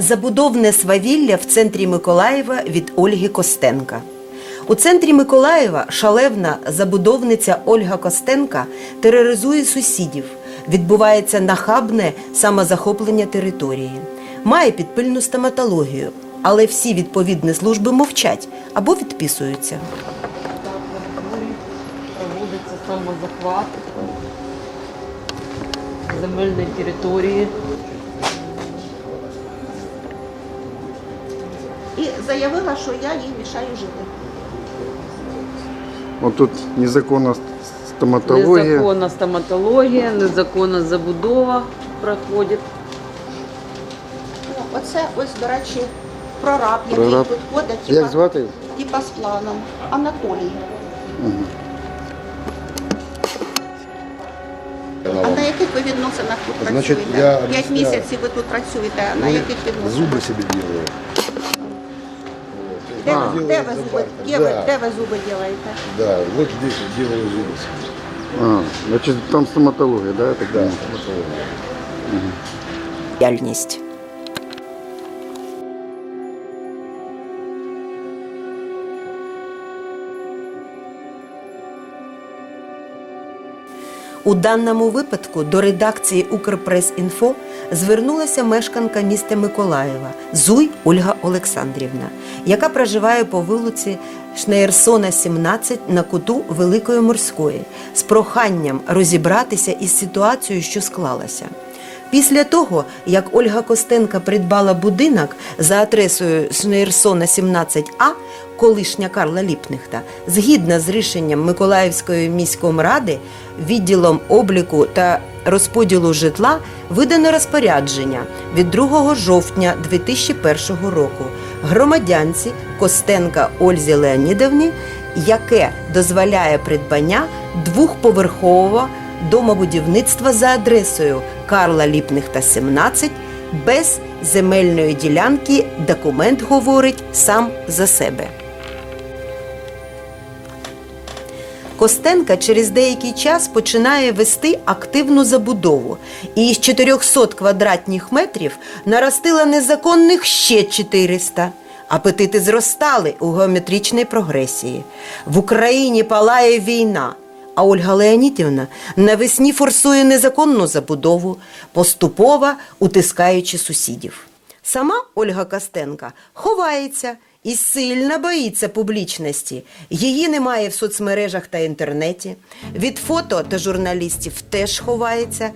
Забудовне свавілля в центрі Миколаєва від Ольги Костенка. У центрі Миколаєва шалевна забудовниця Ольга Костенка тероризує сусідів. Відбувається нахабне самозахоплення території. Має підпильну стоматологію, але всі відповідні служби мовчать або відписуються. Проводиться самозахват земельної території. І заявила, що я їй мішаю жити. Вот тут незаконна стоматологія. Незаконна стоматологія, незаконна забудова проходить. Ну, Оце ось, до речі, прораб, який Прораб. тут ходить, Як типа, звати? типа з планом. Анатолій. А на яких ви відносинах тут Значить, працюєте? я П'ять об'ясняю. місяців ви тут працюєте, а на яких відносинах? Зубы себе делаю. Де, А. ви, де, ви зуби, де, ви, Да. де ви зуби робите? Да, вот здесь вот делаю зубы себе. А, значить, там стоматологія, да? я Так Да, думаю? стоматология. діяльність. У даному випадку до редакції Укрпрес-інфо звернулася мешканка міста Миколаєва Зуй Ольга Олександрівна, яка проживає по вулиці Шнеєрсона, 17 на куту Великої морської, з проханням розібратися із ситуацією, що склалася. Після того, як Ольга Костенка придбала будинок за адресою Шнейрсона 17А, колишня Карла Ліпнихта, згідно з рішенням Миколаївської міської ради, відділом обліку та розподілу житла видано розпорядження від 2 жовтня 2001 року громадянці Костенка Ользі Леонідовні, яке дозволяє придбання двохповерхового домобудівництва за адресою Карла Ліпнихта 17 без земельної ділянки документ говорить сам за себе. Костенка через деякий час починає вести активну забудову і із 400 квадратних метрів наростила незаконних ще 400. Апетити зростали у геометричній прогресії. В Україні палає війна. А Ольга Леонідівна навесні форсує незаконну забудову, поступово утискаючи сусідів. Сама Ольга Костенка ховається і сильно боїться публічності. Її немає в соцмережах та інтернеті. Від фото та журналістів теж ховається.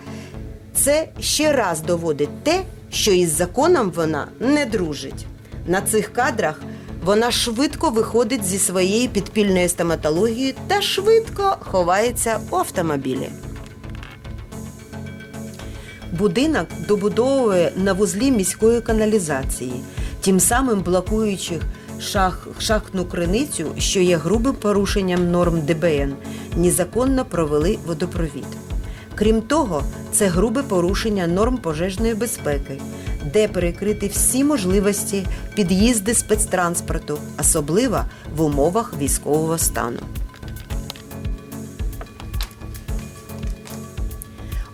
Це ще раз доводить те, що із законом вона не дружить. На цих кадрах вона швидко виходить зі своєї підпільної стоматології та швидко ховається у автомобілі. Будинок добудовує на вузлі міської каналізації, тим самим блокуючи шах, шахтну криницю, що є грубим порушенням норм ДБН, незаконно провели водопровід. Крім того, це грубе порушення норм пожежної безпеки, де перекриті всі можливості під'їзди спецтранспорту, особливо в умовах військового стану.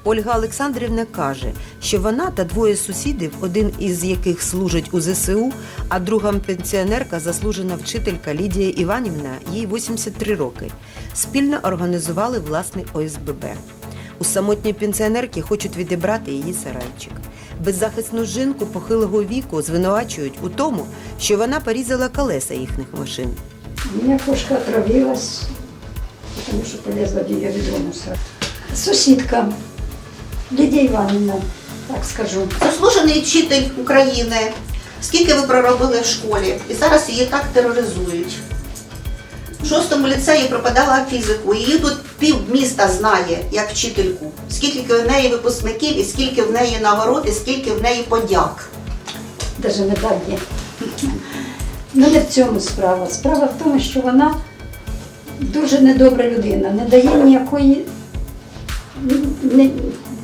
Ольга Олександрівна каже, що вона та двоє сусідів, один із яких служить у ЗСУ, а друга пенсіонерка, заслужена вчителька Лідія Іванівна, їй 83 роки, спільно організували власний ОСББ. У самотньої пенсіонерки хочуть відібрати її сарайчик. Беззахисну жінку похилого віку звинувачують у тому, що вона порізала колеса їхніх машин. У меня кошка отравилась, потому что полезла в ее ведро мусора. Соседка Лидия Ивановна, так скажу. Заслужений вчитель України. Скільки ви проробили в школі? І зараз її так тероризують. В шостому ліцеї пропадала фізику. Її тут пів міста знає як вчительку. Скільки в неї випускників, і скільки в неї нагород, і скільки в неї подяк. Даже медаль є. Ну не в цьому справа. Справа в тому, що вона дуже недобра людина, не дає ніякої, не,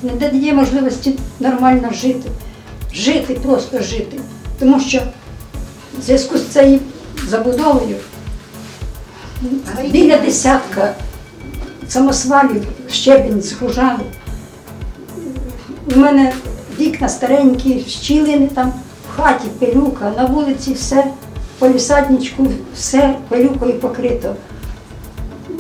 не дає можливості нормально жити. Жити, просто жити. Тому що в зв'язку з цією забудовою біля десятка самосвалів, щебінь згружали. У мене вікна старенькі, щілини там в хаті пилюка, на вулиці все, по лісадничку все пилюкою покрито.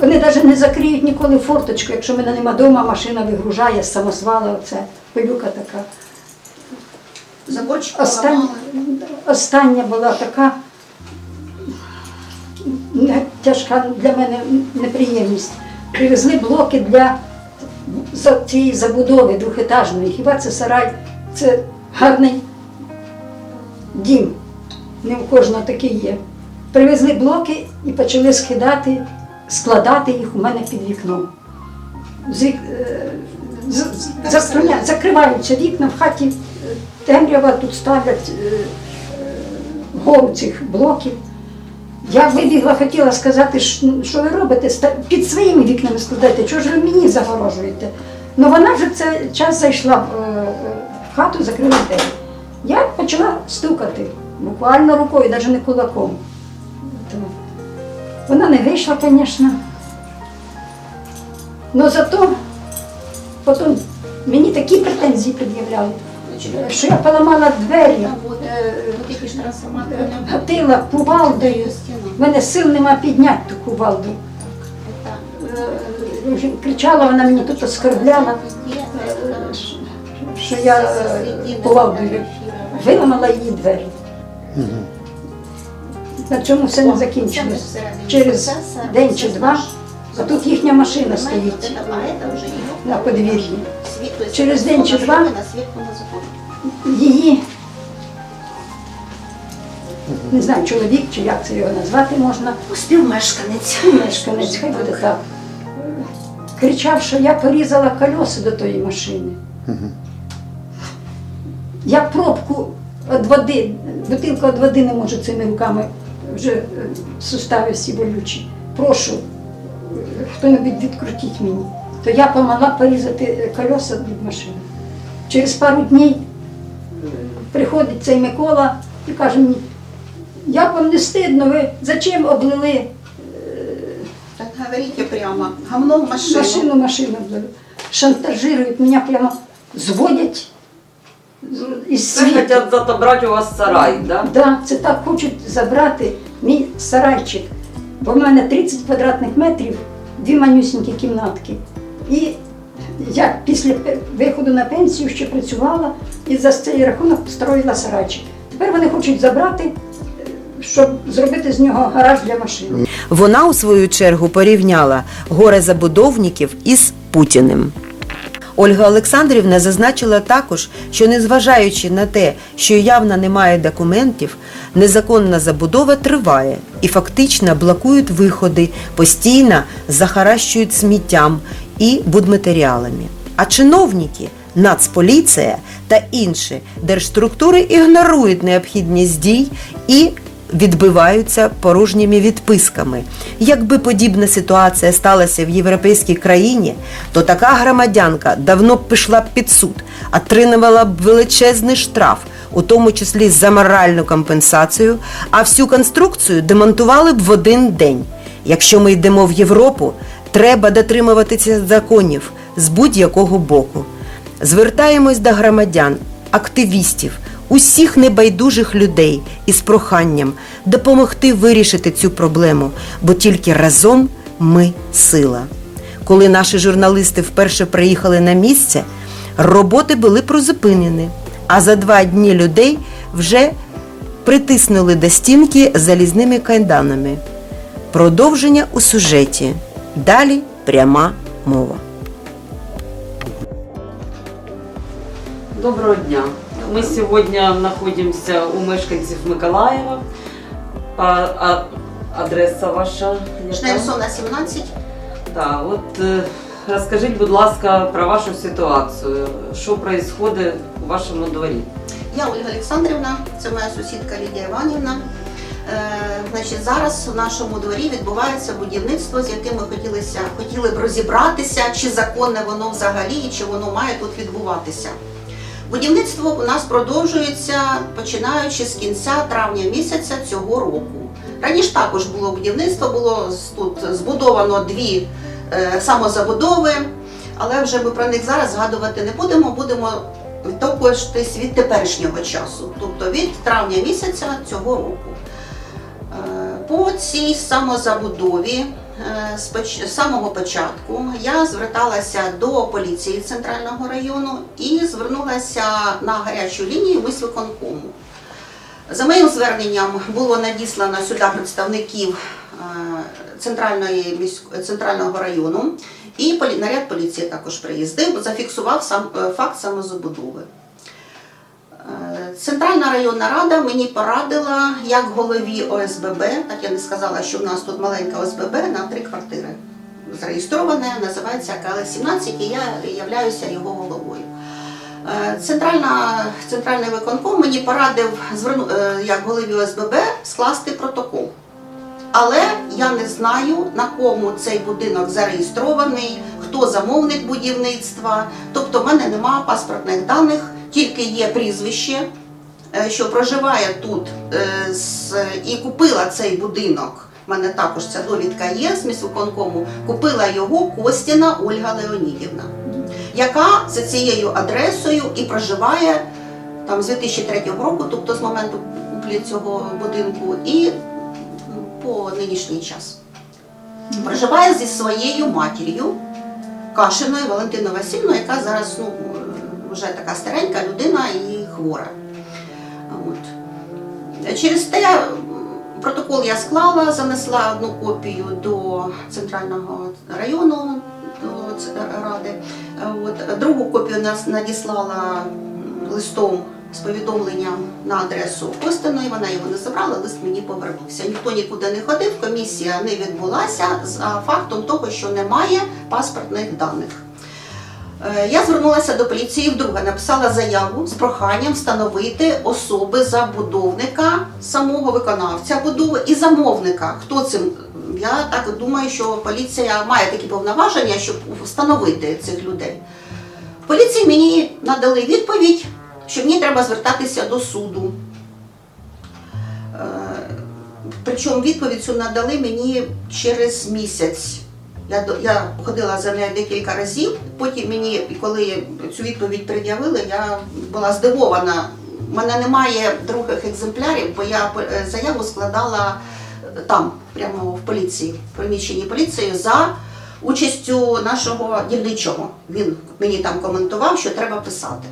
Вони навіть не закриють ніколи форточку, якщо мене нема вдома, машина вигружає з самосвала, оце пилюка така. Остання, остання була така тяжка для мене неприємність. Привезли блоки для цієї забудови двохетажної. Хіба це сарай? Це гарний дім. Не у кожного такий є. Привезли блоки і почали скидати, складати їх у мене під вікном. Е, закриваються вікна в хаті, е, темрява тут ставлять е, гору цих блоків. Я вибігла, хотіла сказати, що ви робите, під своїми вікнами складайте, чого ж ви мені загорожуєте? Ну вона вже цей час зайшла в, е, в хату, закрила двері. Я почала стукати, буквально рукою, навіть не кулаком. Вона не вийшла, звісно. Але зато потім мені такі претензії пред'являли, що я поламала двері, е, гатила кувалдою. В мене сил нема підняти ту кувалду. Е, Кричала вона мені тут оскорбляла, е, що я е, кувалдою виламала її двері. На цьому все не закінчилось. Через день чи два, а тут їхня машина стоїть на подвір'ї. Через день чи два її, не знаю, чоловік чи як це його назвати можна, Співмешканець. мешканець, хай буде так. Кричав, що я порізала колеса до тої машини. Я пробку від води, бутилку від води не можу цими руками, вже е, сустави всі болючі. Прошу, е, хто-небудь відкрутіть мені. То я помогла порізати е, колеса від машини. Через пару днів е, приходить цей Микола і каже мені, як вам не стидно, ви зачем облили Так говорите прямо. Гамно в машину. машину, машину облили? Шантажирують, мене прямо зводять із Це світу. хочуть отобрати у вас сарай, да? Да, це так хочуть забрати мій сарайчик. Бо в мене 30 квадратних метрів, дві манюсінькі кімнатки. І я після виходу на пенсію ще працювала і за цей рахунок строїла сарайчик. Тепер вони хочуть забрати, е, щоб зробити з нього гараж для машин. Вона у свою чергу порівняла горе забудовників із Путіним. Ольга Олександрівна зазначила також, що незважаючи на те, що явно немає документів, незаконна забудова триває і фактично блокують виходи, постійно захаращують сміттям і будматеріалами. А чиновники, Нацполіція та інші держструктури ігнорують необхідність дій і відбиваються порожніми відписками. Якби подібна ситуація сталася в європейській країні, то така громадянка давно б пішла під суд, отримувала б величезний штраф, у тому числі за моральну компенсацію, а всю конструкцію демонтували б в один день. Якщо ми йдемо в Європу, треба дотримуватися законів з будь-якого боку. Звертаємось до громадян, активістів, усіх небайдужих людей із проханням допомогти вирішити цю проблему, бо тільки разом ми сила. Коли наші журналісти вперше приїхали на місце, роботи були призупинені, а за два дні людей вже притиснули до стінки залізними кайданами. Продовження у сюжеті. Далі пряма мова. Доброго дня. Ми сьогодні знаходимося у мешканців Миколаєва. А, а адреса ваша? яка? Шнейрсона 17. Так, от е, розкажіть, будь ласка, про вашу ситуацію. Що відбувається у вашому дворі? Я Ольга Олександрівна, це моя сусідка Лідія Іванівна. Е, значить, зараз у нашому дворі відбувається будівництво, з яким ми хотілися, хотіли б розібратися, чи законне воно взагалі, і чи воно має тут відбуватися. Будівництво у нас продовжується починаючи з кінця травня місяця цього року. Раніше також було будівництво, було тут збудовано дві е, самозабудови, але вже ми про них зараз згадувати не будемо. Будемо відтовкуючись від теперішнього часу, тобто від травня місяця цього року. По цій самозабудові е, з самого початку я зверталася до поліції центрального району і звернулася на гарячу лінію мисвиконкому. За моїм зверненням було надіслано сюди представників е, центральної центрального району, і наряд поліції також приїздив, зафіксував сам е, факт самозабудови. Е, Центральна районна рада мені порадила як голові ОСББ, так я не сказала, що в нас тут маленька ОСББ на три квартири. Зареєстроване, називається КЛ-17, і я являюся його головою. Е, Центральна, центральний виконком мені порадив е, як голові ОСББ скласти протокол. Але я не знаю, на кому цей будинок зареєстрований, хто замовник будівництва. Тобто в мене немає паспортних даних, тільки є прізвище, е, що проживає тут е, і купила цей будинок. У мене також ця довідка є з міськвиконкому. Купила його Костіна Ольга Леонідівна, яка за цією адресою і проживає там з 2003 року, тобто з моменту куплі цього будинку, і по нинішній час. Проживає зі своєю матір'ю Кашиною Валентиною Васильівною, яка зараз ну, вже така старенька людина і хвора. От. Через те протокол я склала, занесла одну копію до центрального району до ради. От. Другу копію нас надіслала листом з повідомленням на адресу Костиної. Вона його не забрала, лист мені повернувся. Ніхто нікуди не ходив, комісія не відбулася за фактом того, що немає паспортних даних. Е, Я звернулася до поліції вдруге, написала заяву з проханням встановити особи забудовника, самого виконавця будови і замовника. Хто цим? Я так думаю, що поліція має такі повноваження, щоб встановити цих людей. В поліції мені надали відповідь, що мені треба звертатися до суду. Е, Причому відповідь цю надали мені через місяць. Я, я ходила за нею декілька разів. Потім мені, коли цю відповідь пред'явили, я була здивована. У мене немає других екземплярів, бо я е, заяву складала е, там, прямо в поліції, в приміщенні поліції за участю нашого дільничого. Він мені там коментував, що треба писати.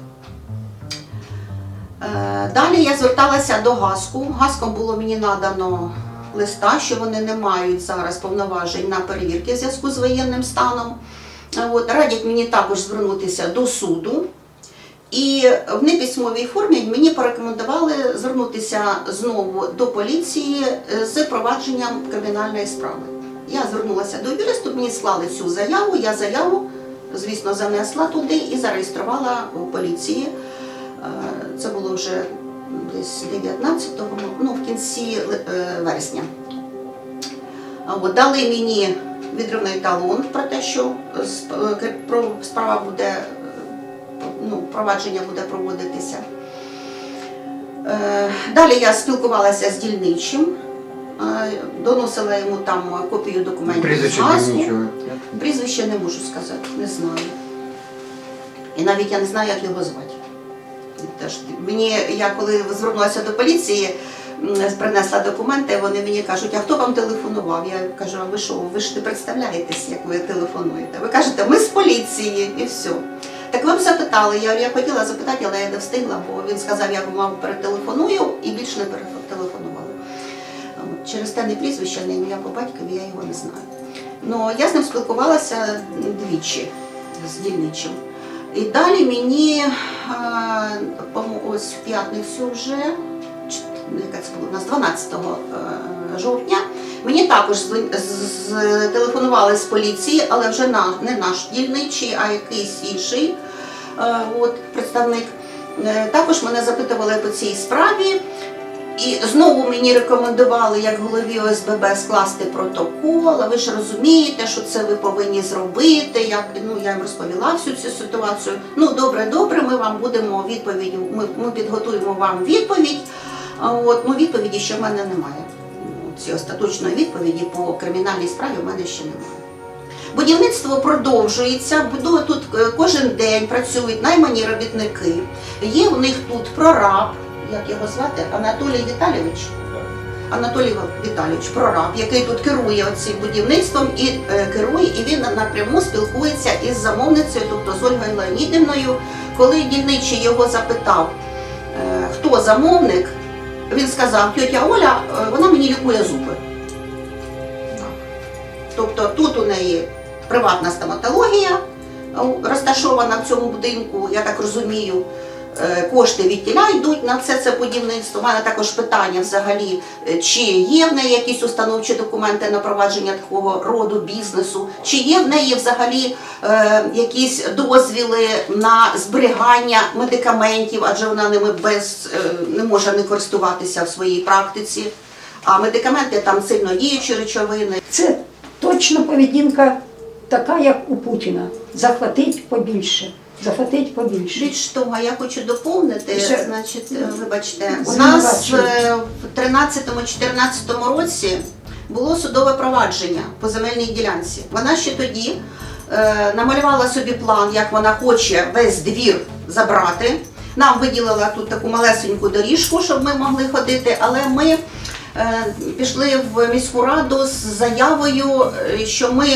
Е, Далі я зверталася до ГАСКу. ГАСКом було мені надано листа, що вони не мають зараз повноважень на перевірки в зв'язку з воєнним станом. От, радять мені також звернутися до суду. І в неписьмовій формі мені порекомендували звернутися знову до поліції з провадженням кримінальної справи. Я звернулася до юристу, мені склали цю заяву. Я заяву, звісно, занесла туди і зареєструвала у поліції. Е, Це було вже десь 19-го, ну в кінці е, вересня. От, дали мені відривний талон про те, що е, справа буде, ну, провадження буде проводитися. Е, Далі я спілкувалася з дільничим, доносила йому там копію документів. Прізвище дільничого. Прізвище не можу сказати, не знаю. І навіть я не знаю, як його звати. Теж мені, я коли звернулася до поліції, принесла документи, вони мені кажуть, а хто вам телефонував? Я кажу, а ви що, ви ж не представляєтесь, як ви телефонуєте. Ви кажете, ми з поліції і все. Так б запитали, я, я хотіла запитати, але я не встигла, бо він сказав, я вам перетелефоную і більше не перетелефонували. От, Через те не прізвище, не ім'я по батькові, я його не знаю. Ну, я з ним спілкувалася двічі з дільничим. І далі мені е, ось в п'ятницю вже, ну, було у нас 12 е, жовтня, мені також телефонували з поліції, але вже не наш дільничий, а якийсь інший е, от, представник. Також мене запитували по цій справі. І знову мені рекомендували як голові ОСББ скласти протокол. А ви ж розумієте, що це ви повинні зробити. Як ну я їм розповіла всю цю ситуацію. Ну добре, добре, ми вам будемо відповідь. Ми, ми підготуємо вам відповідь. От ну відповіді ще в мене немає. Ну, Ці остаточної відповіді по кримінальній справі в мене ще немає. Будівництво продовжується, будує тут е, кожен день працюють наймані робітники. Є у них тут прораб, як його звати, Анатолій Віталійович. Анатолій Віталійович, прораб, який тут керує цим будівництвом і е, керує, і він напряму спілкується із замовницею, тобто з Ольгою Леонідівною. Коли дільничий його запитав, е, хто замовник, він сказав, тьотя Оля, е, вона мені лікує зуби. Тобто тут у неї приватна стоматологія розташована в цьому будинку, я так розумію. Е, Кошти від тіля йдуть на все це будівництво. У мене також питання взагалі, е, чи є в неї якісь установчі документи на провадження такого роду бізнесу, чи є в неї взагалі е, якісь дозвіли на зберігання медикаментів, адже вона ними без е, не може не користуватися в своїй практиці. А медикаменти там сильно діючі речовини. Це точно поведінка така, як у Путіна. Захватить побільше. Захватить побільше. Більш того, я хочу доповнити, Ще- значить, е, вибачте, у нас е, в 13-14 році було судове провадження по земельній ділянці. Вона ще тоді е, намалювала собі план, як вона хоче весь двір забрати. Нам виділила тут таку малесеньку доріжку, щоб ми могли ходити, але ми е, пішли в міську раду з заявою, е, що ми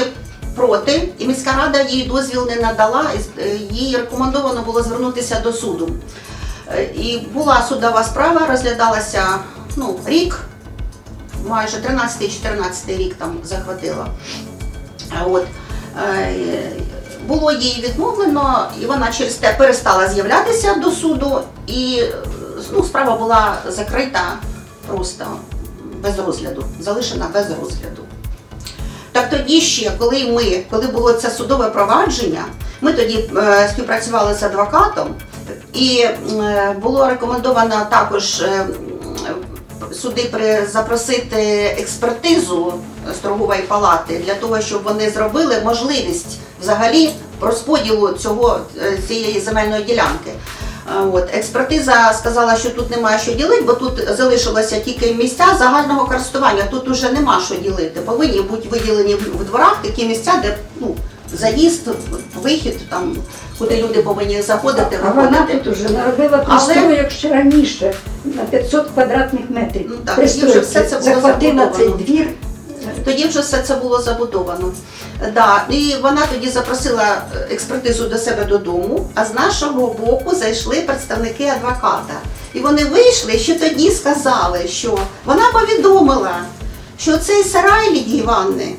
проти, і міська рада їй дозвіл не надала, е, їй рекомендовано було звернутися до суду. Е, І була судова справа, розглядалася ну, рік, майже 13-14 рік там захватила. От, е, було їй відмовлено, і вона через те перестала з'являтися до суду, і ну, справа була закрита просто без розгляду, залишена без розгляду. Так тоді ще, коли ми, коли було це судове провадження, ми тоді е, співпрацювали з адвокатом, і е, було рекомендовано також е, суди при, запросити експертизу з торгової палати для того, щоб вони зробили можливість взагалі розподілу цього е, цієї земельної ділянки. От експертиза сказала, що тут немає що ділити, бо тут залишилося тільки місця загального користування. Тут уже нема що ділити. Повинні бути виділені в дворах такі місця, де ну заїзд, вихід, там куди люди повинні заходити, А вона тут уже наробила Але- пристроєк ще раніше на 500 квадратних метрів. Ну так, вже все це було захватила цей забудовано. двір. Тоді вже все це було забудовано. Да. І вона тоді запросила експертизу до себе додому, а з нашого боку зайшли представники адвоката. І вони вийшли ще тоді сказали, що вона повідомила, що цей сарай Лідії Івановни,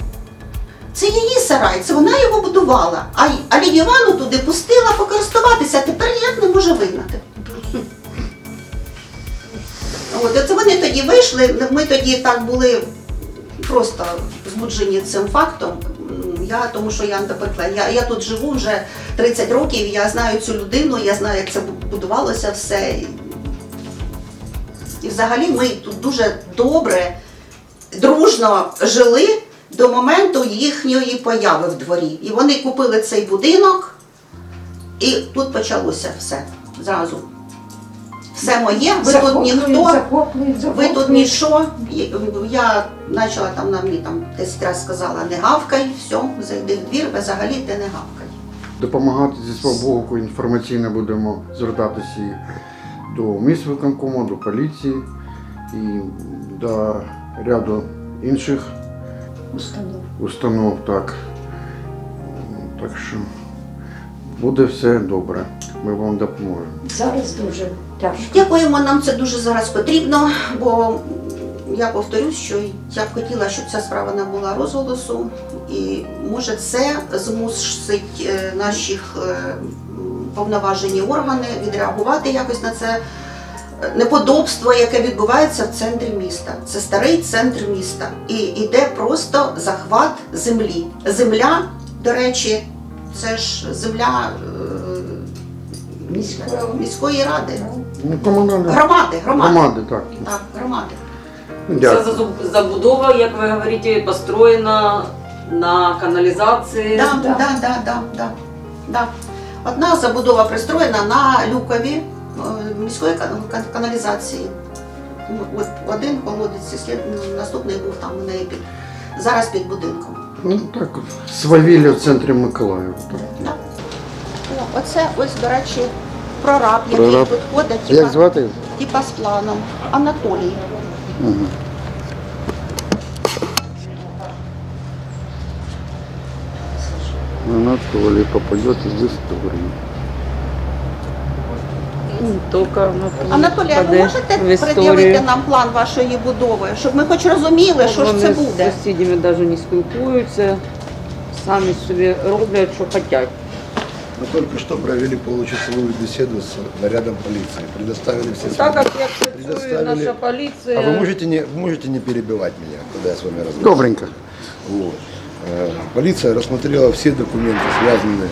це її сарай, це вона його будувала. А, Лідію Івановну туди пустила покористуватися, а тепер ніяк не може вигнати. От, це вони тоді вийшли, ми тоді так були просто збуджені цим фактом. Я, тому що я, наприклад, я, я тут живу вже 30 років, я знаю цю людину, я знаю, як це будувалося все. І взагалі ми тут дуже добре, дружно жили до моменту їхньої появи в дворі. І вони купили цей будинок, і тут почалося все зразу. Все моє, ви тут ніхто. Ви тут нічого. Я почала там на мені там 10 разів сказала, не гавкай, все, зайди в двір, взагалі ти не гавкай. Допомагати зі свого боку інформаційно будемо звертатися і до міськвиконкому, до поліції і до ряду інших установ. установ. Так, так що буде все добре. Ми вам допоможемо. Зараз дуже. Дякуємо, нам це дуже зараз потрібно, бо я повторюсь, що я б хотіла, щоб ця справа набула розголосу, і може це змусить е, наших е, повноважені органи відреагувати якось на це е, неподобство, яке відбувається в центрі міста. Це старий центр міста. І йде просто захват землі. Земля, до речі, це ж земля міської ради. Ну, комунальні Громади, громади. громади, так. Так, громади. Ну, Дякую. зазу- забудова, як ви говорите, построєна на каналізації. Да, Да. да, да, да, да, да. Одна забудова пристроєна на люкові е, міської кан- кан- каналізації. Ну, От один колодець, слід- наступний був там у неї під зараз під будинком. Ну так, свавілля в центрі Миколаєва. Так. Так. Оце ось, до речі, прораб, який Прораб. тут ходить, Як звати? типа з планом. Анатолій. Анатолій попадет в історію. Тільки Анатолій, а ви можете пред'явити нам план вашої будови, щоб ми хоч розуміли, що ж це буде? з сусідями навіть не спілкуються, самі собі роблять, що хочуть. Мы только что провели получасовую беседу с нарядом полиции. Предоставили все Так сведения. як як працює Предоставили- наша поліція. А вы можете не, можете не перебивать меня, когда я с вами разговариваю? Добренько. Вот. Э, Полиция рассмотрела все документы, связанные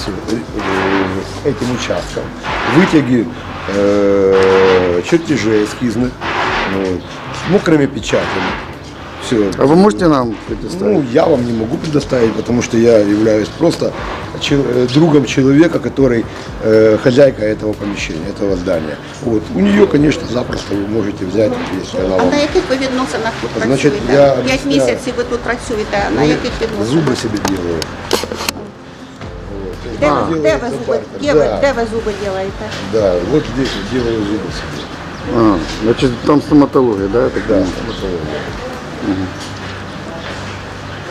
с э, этим участком. Вытяги э, чертежей эскизных, вот, с мокрыми печатями. Все. А вы можете нам предоставить? Ну, я вам не могу предоставить, потому что я являюсь просто чел- э, другом человека, который э, хозяйка этого помещения, этого здания. Вот. У нее, конечно, запросто вы можете взять, если она А вам на яких ви відносинах тут Значить, працюєте? я П'ять об'ясняю. місяців ви тут працюєте, а на Ну, яких відносинах? зубы себе делаю. Де, А. ви- де ви зуби, де, Да. ви, де ви зуби робите? Да, вот здесь вот делаю зубы себе. А, значит, там стоматология, да? я так Да, понимаю? стоматология.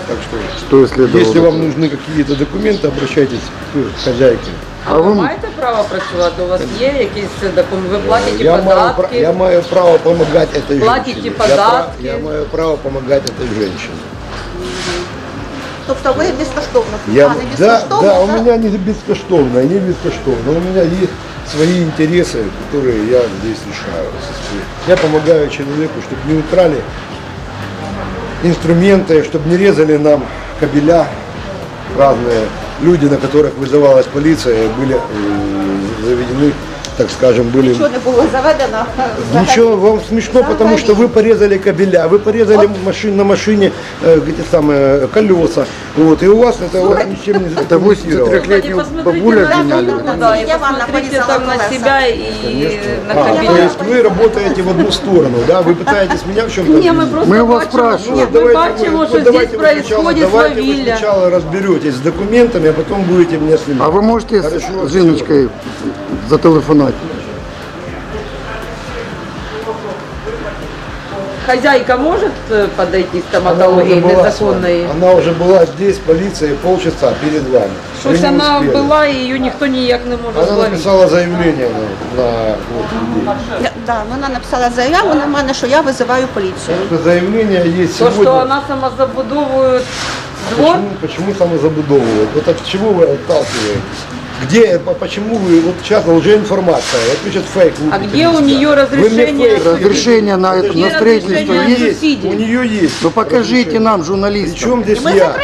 Так что, Что исследовал? если вам нужны какие-то документы, обращайтесь к хозяйке. А ви маєте право працювати? У вас є якісь документи? Ви платите я, маю, пра- податки? я маю право помогать этой Платите женщине. податки. Я, пра- я маю право помогать этой женщине. Тобто ви безкоштовно? Я, а, не да, безкоштовно, да, у так? меня не бескоштовно, и не бескоштовно. У меня есть свои интересы, которые я здесь решаю. Я помогаю человеку, чтобы не украли инструменты, чтобы не резали нам кабеля разные. Люди, на которых вызывалась полиция, были э, заведены, так скажем, были... Нічого не було заведено. взагалі. Ничего, вам смешно, потому что вы порезали кабеля, вы порезали машин, на машине э, эти самые колеса, вот, и у вас это вот ничем не Это зафиксировано. 83-летнюю Посмотрите бабулю на обвиняли? ну, руку, да. да, и Я вам посмотрите напорезала там на колеса. себя и на А, то кабеля. есть вы работаете в одну сторону, да? Вы пытаетесь меня в чем-то Ні, ми обвинить? просто Ми вас бачимо, спрашуємо. ні, Вот ми давайте вы- бачимо, вот що здесь давайте вы сначала- происходит Давайте вы свавілля. сначала разберетесь с документами, а потом будете меня снимать. А вы можете с Хорошо, Жиночкой зателефонувати? Хозяйка может э, подойти к Она уже, стоматологии была, с незаконной? вами. она уже была здесь, полиция, полчаса перед вами. Вы Щось не вона успели. була і її ніхто ніяк не може Она зловити. написала заявление на, на вот, людей. Я- Да, вона написала заяву на мене, що я визиваю поліцію. Это заявление есть То, сегодня. що вона самозабудовує двор, Почему, почему самозабудовывают? Вот от чего вы отталкиваетесь? Где, по- почему вы, вот сейчас лжеинформация, вот пишет фейк. вы а пишете. где у нее Вы мне разрешение? фейк Разрешение на, это, Где на строительство разрешение на есть? субсидии? У нее есть. Ну покажите нам, журналистам. Причем здесь І ми я?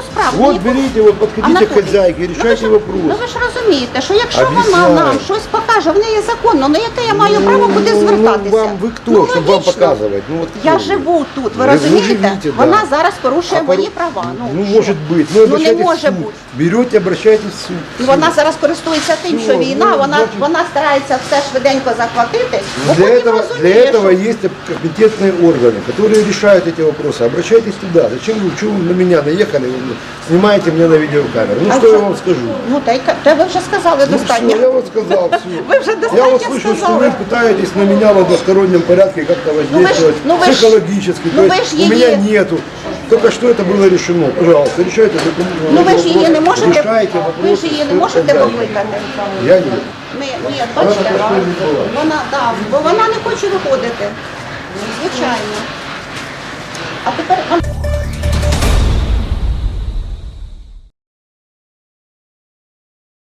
закриємо всю справу. Вот Мені по- берите, вот подходите к Анатолій, хозяйке, ну ви решайте ж- вопрос. Ну ви ж розумієте, що якщо вона Об'ясняю. нам щось покаже, в неї законно, ну яке я маю право куди Ну, звертатися? вам вы кто, Ну, чтобы вам логічно. показывать? Ну, вот Я кто вы? живу тут, ви Ви розумієте? живете, да. Вона зараз порушує А мої пору- права. Ну, Ну, що? может быть. Ну, Ну, не обращайтесь може в суд. бути. Берете, обращайтесь в суд. І вона зараз користується тим, що Ну, війна, ну, вона, значить- вона старається все швиденько захватити, бо Для потім этого, розуміє, для этого що... есть компетентные органы, которые решают эти вопросы. Обращайтесь туда. Зачем вы, чего вы на меня наехали? Вы снимаете меня на видеокамеру. Ну А что я що? вам скажу? Ну, та, й ка- та ви вже сказали Ну достатньо. все, я вот сказал все. Ви вже Я достатньо вот слышу, что сказали. вы пытаетесь на меня в одностороннем порядке как-то воздействовать ну вы ж- психологически. ну То вы есть ж у меня ей- нету. Только что это было решено. Пожалуйста, решайте документы. Ну ви ж її не можете, Решайте ви вопросы ж її не с можете хозяйкой. викликати. Я нет. Ні, ні, бачите, Вона такої не була. вона, да, бо вона не хоче виходити. Звичайно. А тепер...